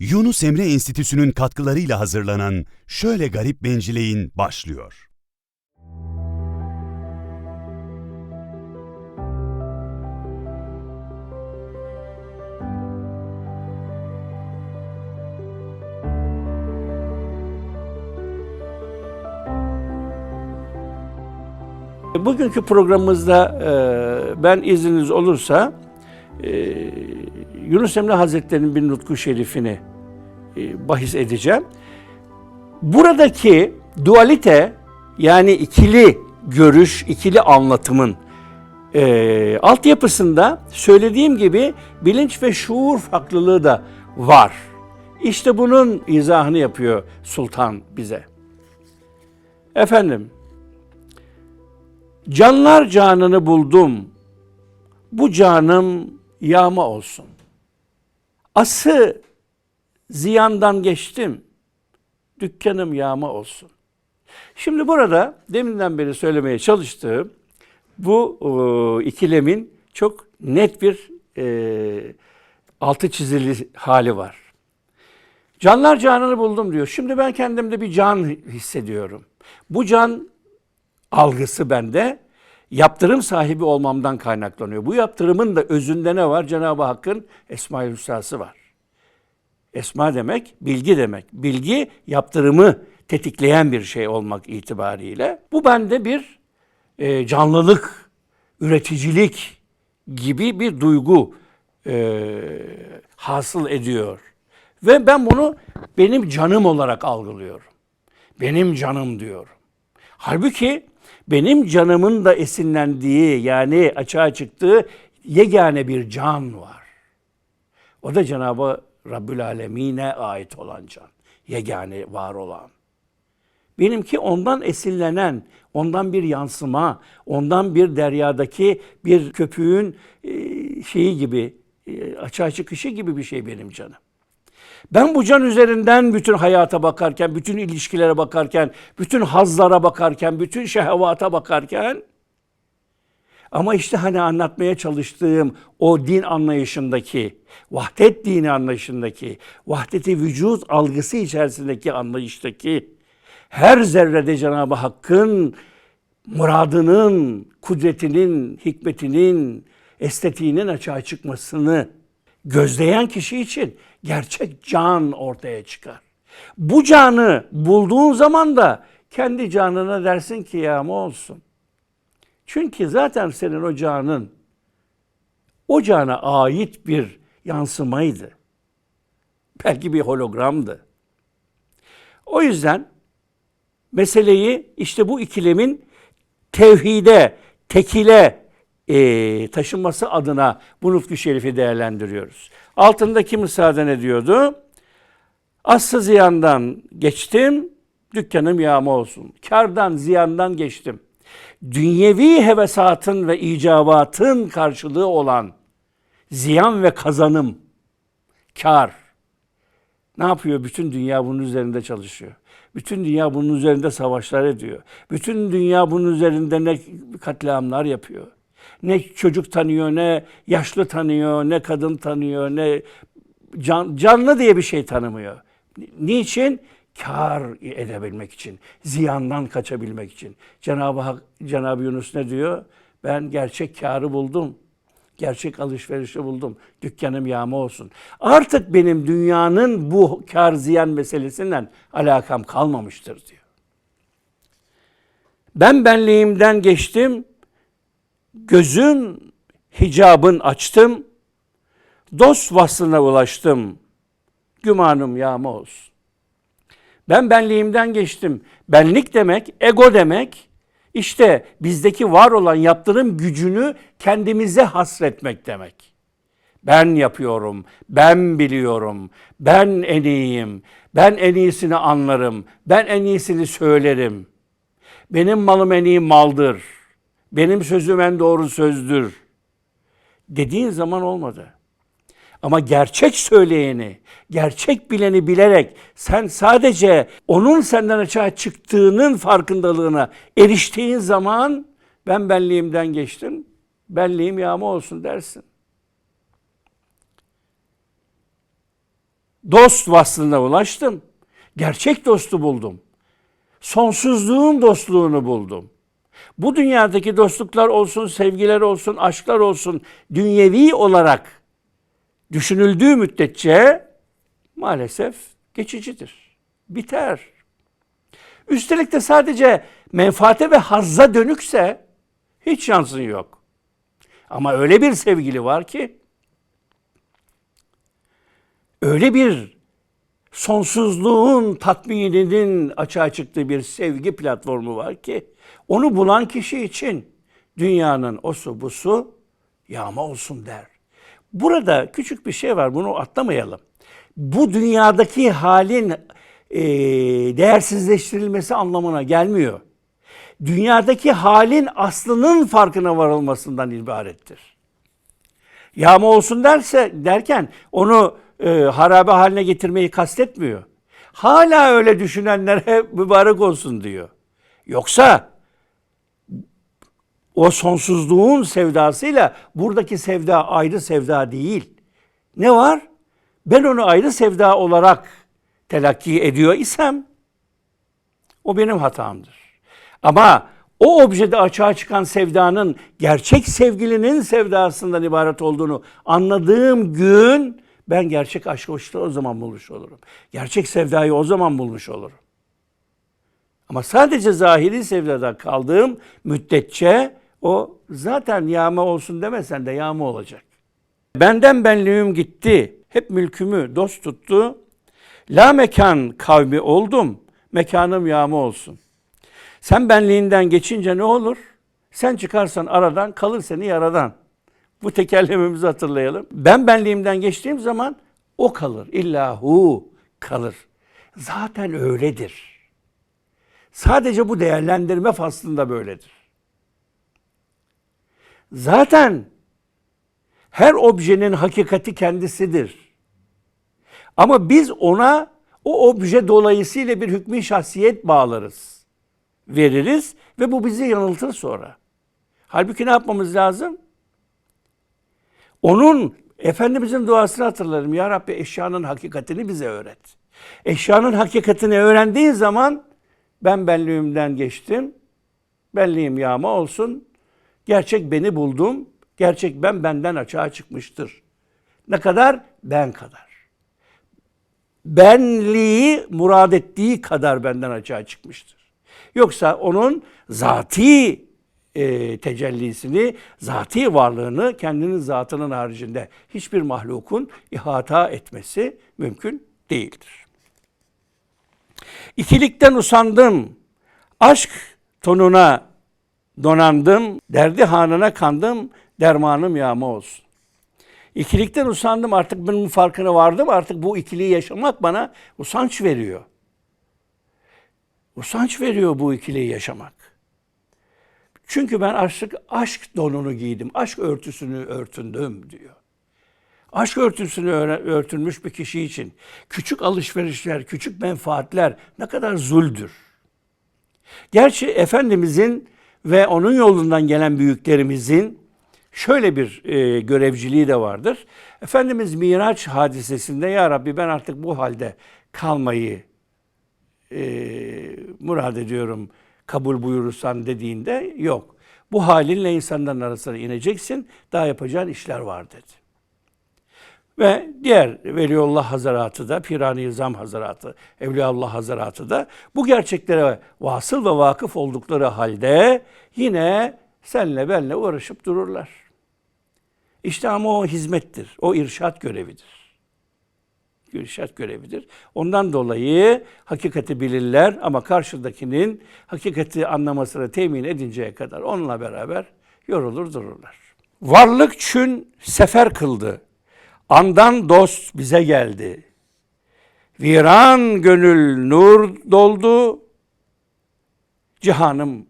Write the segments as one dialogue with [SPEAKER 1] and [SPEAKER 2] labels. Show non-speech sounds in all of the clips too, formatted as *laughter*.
[SPEAKER 1] Yunus Emre Enstitüsü'nün katkılarıyla hazırlanan Şöyle Garip Bencileyin başlıyor.
[SPEAKER 2] Bugünkü programımızda e, ben izniniz olursa e, Yunus Emre Hazretleri'nin bir nutku şerifini bahis edeceğim. Buradaki dualite yani ikili görüş, ikili anlatımın e, altyapısında söylediğim gibi bilinç ve şuur farklılığı da var. İşte bunun izahını yapıyor Sultan bize. Efendim, Canlar canını buldum. Bu canım yağma olsun. Ası ziyandan geçtim. Dükkanım yağma olsun. Şimdi burada deminden beri söylemeye çalıştığım bu e, ikilemin çok net bir e, altı çizili hali var. Canlar canını buldum diyor. Şimdi ben kendimde bir can hissediyorum. Bu can algısı bende yaptırım sahibi olmamdan kaynaklanıyor. Bu yaptırımın da özünde ne var? Cenab-ı Hakk'ın Esma-i Hüsna'sı var. Esma demek bilgi demek. Bilgi yaptırımı tetikleyen bir şey olmak itibariyle. Bu bende bir e, canlılık, üreticilik gibi bir duygu e, hasıl ediyor. Ve ben bunu benim canım olarak algılıyorum. Benim canım diyorum. Halbuki benim canımın da esinlendiği yani açığa çıktığı yegane bir can var. O da Cenab-ı Rabbül Alemin'e ait olan can. Yegane var olan. Benimki ondan esinlenen, ondan bir yansıma, ondan bir deryadaki bir köpüğün e, şeyi gibi, e, açığa çıkışı gibi bir şey benim canım. Ben bu can üzerinden bütün hayata bakarken, bütün ilişkilere bakarken, bütün hazlara bakarken, bütün şehvata bakarken ama işte hani anlatmaya çalıştığım o din anlayışındaki, vahdet dini anlayışındaki, vahdeti vücut algısı içerisindeki anlayıştaki her zerrede Cenab-ı Hakk'ın muradının, kudretinin, hikmetinin, estetiğinin açığa çıkmasını gözleyen kişi için gerçek can ortaya çıkar. Bu canı bulduğun zaman da kendi canına dersin ki ya olsun. Çünkü zaten senin o canın o cana ait bir yansımaydı. Belki bir hologramdı. O yüzden meseleyi işte bu ikilemin tevhide, tekile e, taşınması adına bu nutku şerifi değerlendiriyoruz. Altındaki müsaade ne diyordu? Aslı ziyandan geçtim, dükkanım yağma olsun. Kardan, ziyandan geçtim. Dünyevi hevesatın ve icabatın karşılığı olan ziyan ve kazanım, kar. Ne yapıyor? Bütün dünya bunun üzerinde çalışıyor. Bütün dünya bunun üzerinde savaşlar ediyor. Bütün dünya bunun üzerinde ne katliamlar yapıyor. Ne çocuk tanıyor, ne yaşlı tanıyor, ne kadın tanıyor, ne can, canlı diye bir şey tanımıyor. Niçin? Kar edebilmek için, ziyandan kaçabilmek için. Cenab-ı Hak, Cenab-ı Yunus ne diyor? Ben gerçek karı buldum. Gerçek alışverişi buldum. Dükkanım yağma olsun. Artık benim dünyanın bu kar ziyan meselesinden alakam kalmamıştır diyor. Ben benliğimden geçtim, Gözüm hicabın açtım, dost vaslına ulaştım, gümanım yağma olsun. Ben benliğimden geçtim. Benlik demek, ego demek, işte bizdeki var olan yaptırım gücünü kendimize hasretmek demek. Ben yapıyorum, ben biliyorum, ben en iyiyim, ben en iyisini anlarım, ben en iyisini söylerim. Benim malım en iyi maldır.'' benim sözüm en doğru sözdür dediğin zaman olmadı. Ama gerçek söyleyeni, gerçek bileni bilerek sen sadece onun senden açığa çıktığının farkındalığına eriştiğin zaman ben benliğimden geçtim, benliğim yağma olsun dersin. Dost vasfına ulaştım. Gerçek dostu buldum. Sonsuzluğun dostluğunu buldum. Bu dünyadaki dostluklar olsun, sevgiler olsun, aşklar olsun dünyevi olarak düşünüldüğü müddetçe maalesef geçicidir. Biter. Üstelik de sadece menfaate ve hazza dönükse hiç şansın yok. Ama öyle bir sevgili var ki öyle bir sonsuzluğun tatmininin açığa çıktığı bir sevgi platformu var ki onu bulan kişi için dünyanın o su bu su yağma olsun der. Burada küçük bir şey var bunu atlamayalım. Bu dünyadaki halin e, değersizleştirilmesi anlamına gelmiyor. Dünyadaki halin aslının farkına varılmasından ibarettir. Yağma olsun derse derken onu e, harabe haline getirmeyi kastetmiyor. Hala öyle düşünenlere *laughs* mübarek olsun diyor. Yoksa o sonsuzluğun sevdasıyla buradaki sevda ayrı sevda değil. Ne var? Ben onu ayrı sevda olarak telakki ediyor isem o benim hatamdır. Ama o objede açığa çıkan sevdanın gerçek sevgilinin sevdasından ibaret olduğunu anladığım gün ben gerçek aşkı işte o zaman bulmuş olurum. Gerçek sevdayı o zaman bulmuş olurum. Ama sadece zahiri sevdada kaldığım müddetçe o zaten yağma olsun demesen de yağma olacak. Benden benliğim gitti. Hep mülkümü dost tuttu. La mekan kavmi oldum. Mekanım yağma olsun. Sen benliğinden geçince ne olur? Sen çıkarsan aradan kalır seni yaradan. Bu tekerlememizi hatırlayalım. Ben benliğimden geçtiğim zaman o kalır. İlla hu kalır. Zaten öyledir. Sadece bu değerlendirme faslında böyledir. Zaten her objenin hakikati kendisidir. Ama biz ona o obje dolayısıyla bir hükmü şahsiyet bağlarız. Veririz ve bu bizi yanıltır sonra. Halbuki ne yapmamız lazım? Onun Efendimizin duasını hatırlarım. Ya Rabbi eşyanın hakikatini bize öğret. Eşyanın hakikatini öğrendiğin zaman ben benliğimden geçtim. Benliğim yağma olsun. Gerçek beni buldum. Gerçek ben benden açığa çıkmıştır. Ne kadar? Ben kadar. Benliği murad ettiği kadar benden açığa çıkmıştır. Yoksa onun zati e, tecellisini, zati varlığını kendinin zatının haricinde hiçbir mahlukun ihata etmesi mümkün değildir. İkilikten usandım, aşk tonuna donandım, derdi hanına kandım, dermanım yağma olsun. İkilikten usandım artık bunun farkına vardım artık bu ikiliği yaşamak bana usanç veriyor. Usanç veriyor bu ikiliği yaşamak. Çünkü ben aşk, aşk donunu giydim, aşk örtüsünü örtündüm diyor. Aşk örtüsünü örtülmüş bir kişi için küçük alışverişler, küçük menfaatler ne kadar zuldür. Gerçi Efendimizin ve onun yolundan gelen büyüklerimizin şöyle bir e, görevciliği de vardır. Efendimiz Miraç hadisesinde ya Rabbi ben artık bu halde kalmayı e, murad ediyorum kabul buyurursan dediğinde yok. Bu halinle insanların arasına ineceksin daha yapacağın işler var dedi. Ve diğer Veliullah Hazaratı da, Pirani İzam Hazaratı, Evliyaullah Hazaratı da bu gerçeklere vasıl ve vakıf oldukları halde yine senle benle uğraşıp dururlar. İşte ama o hizmettir, o irşat görevidir. İrşat görevidir. Ondan dolayı hakikati bilirler ama karşıdakinin hakikati anlamasını temin edinceye kadar onunla beraber yorulur dururlar. Varlık çün sefer kıldı. Andan dost bize geldi. Viran gönül nur doldu. Cihanım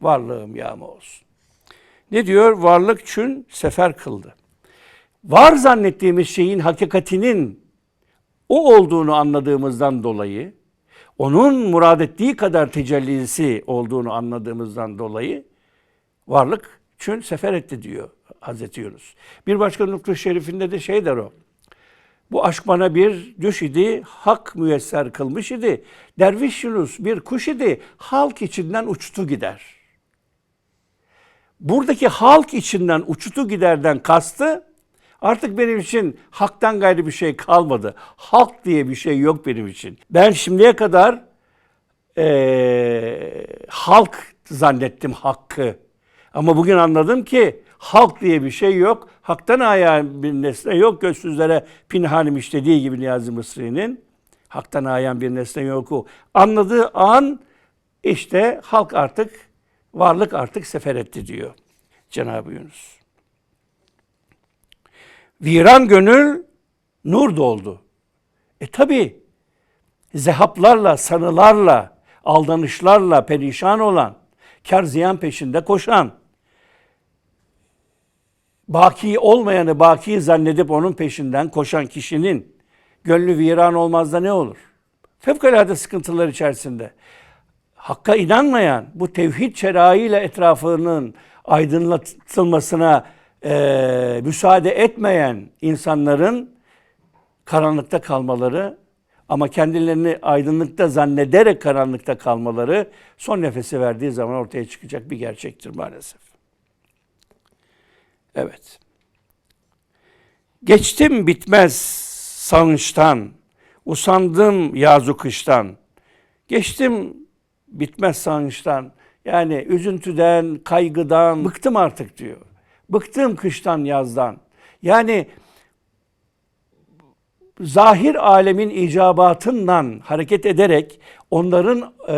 [SPEAKER 2] varlığım yağma olsun. Ne diyor? Varlık çün sefer kıldı. Var zannettiğimiz şeyin hakikatinin o olduğunu anladığımızdan dolayı, onun murad ettiği kadar tecellisi olduğunu anladığımızdan dolayı varlık çün sefer etti diyor Hazreti Yunus. Bir başka nukta şerifinde de şey der o. Bu aşk bana bir düş idi, hak müyesser kılmış idi. Derviş Yunus bir kuş idi, halk içinden uçtu gider. Buradaki halk içinden uçtu giderden kastı, artık benim için haktan gayrı bir şey kalmadı. Halk diye bir şey yok benim için. Ben şimdiye kadar eee, halk zannettim hakkı. Ama bugün anladım ki halk diye bir şey yok. Haktan ayan bir nesne yok. Gözsüzlere pinhanim dediği gibi Niyazi Mısri'nin. Haktan ayan bir nesne yok o. Anladığı an işte halk artık, varlık artık sefer etti diyor Cenab-ı Yunus. Viran gönül nur doldu. E tabi zehaplarla, sanılarla, aldanışlarla perişan olan, kar ziyan peşinde koşan, baki olmayanı baki zannedip onun peşinden koşan kişinin gönlü viran olmaz da ne olur? Fevkalade sıkıntılar içerisinde. Hakka inanmayan, bu tevhid çerağıyla etrafının aydınlatılmasına eee, müsaade etmeyen insanların karanlıkta kalmaları ama kendilerini aydınlıkta zannederek karanlıkta kalmaları son nefesi verdiği zaman ortaya çıkacak bir gerçektir maalesef. Evet. Geçtim bitmez sanıştan, usandım yazu kıştan. Geçtim bitmez sanıştan. Yani üzüntüden, kaygıdan bıktım artık diyor. Bıktım kıştan, yazdan. Yani zahir alemin icabatından hareket ederek onların e,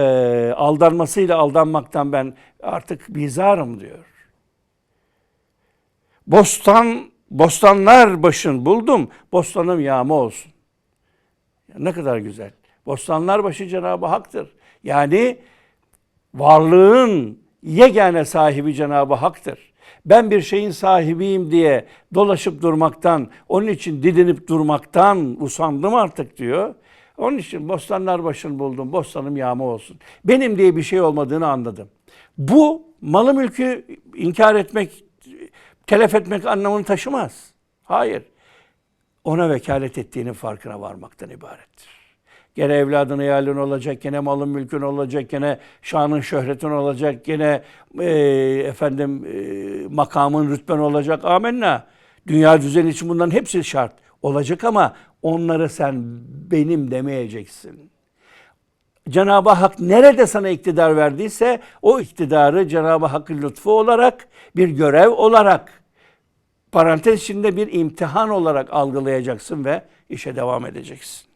[SPEAKER 2] aldanmasıyla aldanmaktan ben artık bizarım diyor. Bostan, bostanlar başın buldum, bostanım yağma olsun. Ne kadar güzel. Bostanlar başı Cenab-ı Hak'tır. Yani varlığın yegane sahibi Cenab-ı Hak'tır. Ben bir şeyin sahibiyim diye dolaşıp durmaktan, onun için didinip durmaktan usandım artık diyor. Onun için bostanlar başını buldum, bostanım yağma olsun. Benim diye bir şey olmadığını anladım. Bu malı mülkü inkar etmek, telef etmek anlamını taşımaz. Hayır. Ona vekalet ettiğinin farkına varmaktan ibarettir. Gene evladın hayalin olacak, gene malın mülkün olacak, gene şanın şöhretin olacak, gene e, efendim e, makamın rütben olacak. Amenna. Dünya düzeni için bunların hepsi şart olacak ama onları sen benim demeyeceksin. Cenab-ı Hak nerede sana iktidar verdiyse o iktidarı Cenab-ı Hakk'ın lütfu olarak bir görev olarak parantez içinde bir imtihan olarak algılayacaksın ve işe devam edeceksin.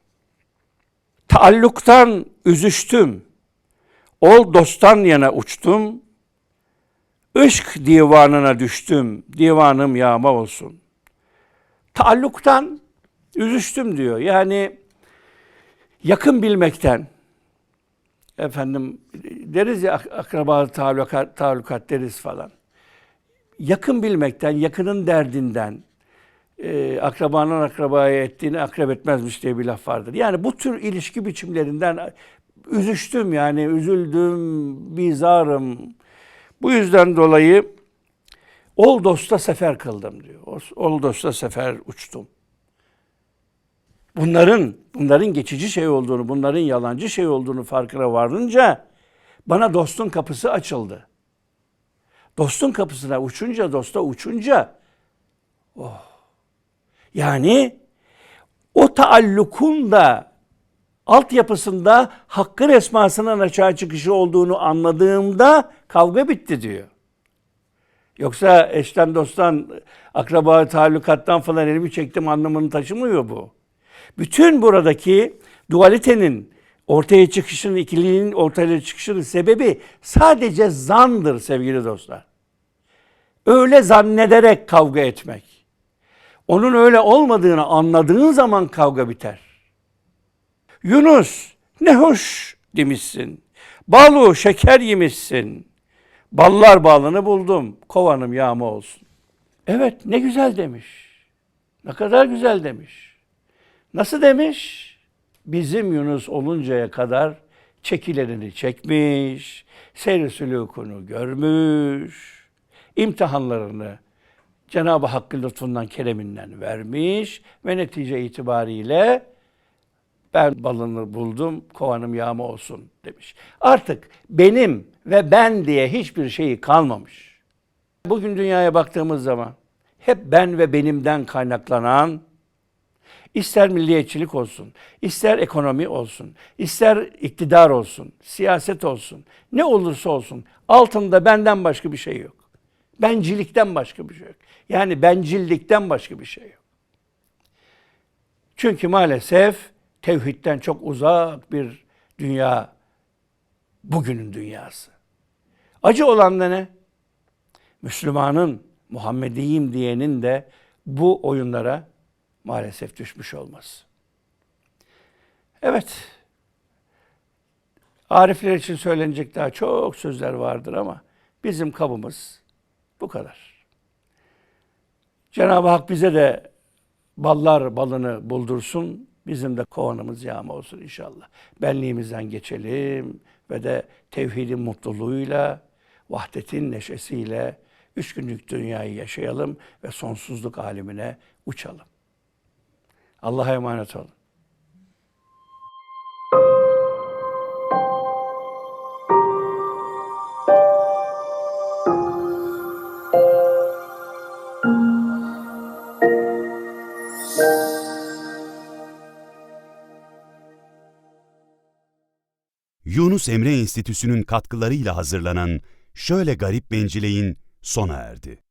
[SPEAKER 2] Taalluktan üzüştüm. Ol dosttan yana uçtum. Işk divanına düştüm. Divanım yağma olsun. Taalluktan üzüştüm diyor. Yani yakın bilmekten, efendim deriz ya ak- akraba talukat, talukat deriz falan. Yakın bilmekten, yakının derdinden, e, akrabanın akrabaya ettiğini akrep etmezmiş diye bir laf vardır. Yani bu tür ilişki biçimlerinden üzüştüm yani üzüldüm, bizarım. Bu yüzden dolayı ol dosta sefer kıldım diyor. Ol dosta sefer uçtum. Bunların bunların geçici şey olduğunu, bunların yalancı şey olduğunu farkına varınca bana dostun kapısı açıldı. Dostun kapısına uçunca, dosta uçunca yani o taallukun da altyapısında hakkın esmasının açığa çıkışı olduğunu anladığımda kavga bitti diyor. Yoksa eşten dosttan, akraba taallukattan falan elimi çektim anlamını taşımıyor bu. Bütün buradaki dualitenin ortaya çıkışının, ikiliğinin ortaya çıkışının sebebi sadece zandır sevgili dostlar. Öyle zannederek kavga etmek. Onun öyle olmadığını anladığın zaman kavga biter. Yunus ne hoş demişsin. Balu şeker yemişsin. Ballar balını buldum. Kovanım yağma olsun. Evet ne güzel demiş. Ne kadar güzel demiş. Nasıl demiş? Bizim Yunus oluncaya kadar çekilerini çekmiş, seyri sülûkunu görmüş, imtihanlarını Cenab-ı Hakk'ın lütfundan, kereminden vermiş ve netice itibariyle ben balını buldum, kovanım yağma olsun demiş. Artık benim ve ben diye hiçbir şeyi kalmamış. Bugün dünyaya baktığımız zaman hep ben ve benimden kaynaklanan ister milliyetçilik olsun, ister ekonomi olsun, ister iktidar olsun, siyaset olsun, ne olursa olsun altında benden başka bir şey yok. Bencilikten başka bir şey yok. Yani bencillikten başka bir şey yok. Çünkü maalesef tevhidden çok uzak bir dünya bugünün dünyası. Acı olan da ne? Müslümanın, Muhammediyim diyenin de bu oyunlara maalesef düşmüş olması. Evet, Arifler için söylenecek daha çok sözler vardır ama bizim kabımız bu kadar. Cenab-ı Hak bize de ballar balını buldursun, bizim de kovanımız yağma olsun inşallah. Benliğimizden geçelim ve de tevhidin mutluluğuyla, vahdetin neşesiyle üç günlük dünyayı yaşayalım ve sonsuzluk alemine uçalım. Allah'a emanet olun.
[SPEAKER 1] Yunus Emre Enstitüsü'nün katkılarıyla hazırlanan Şöyle Garip Bencileyin sona erdi.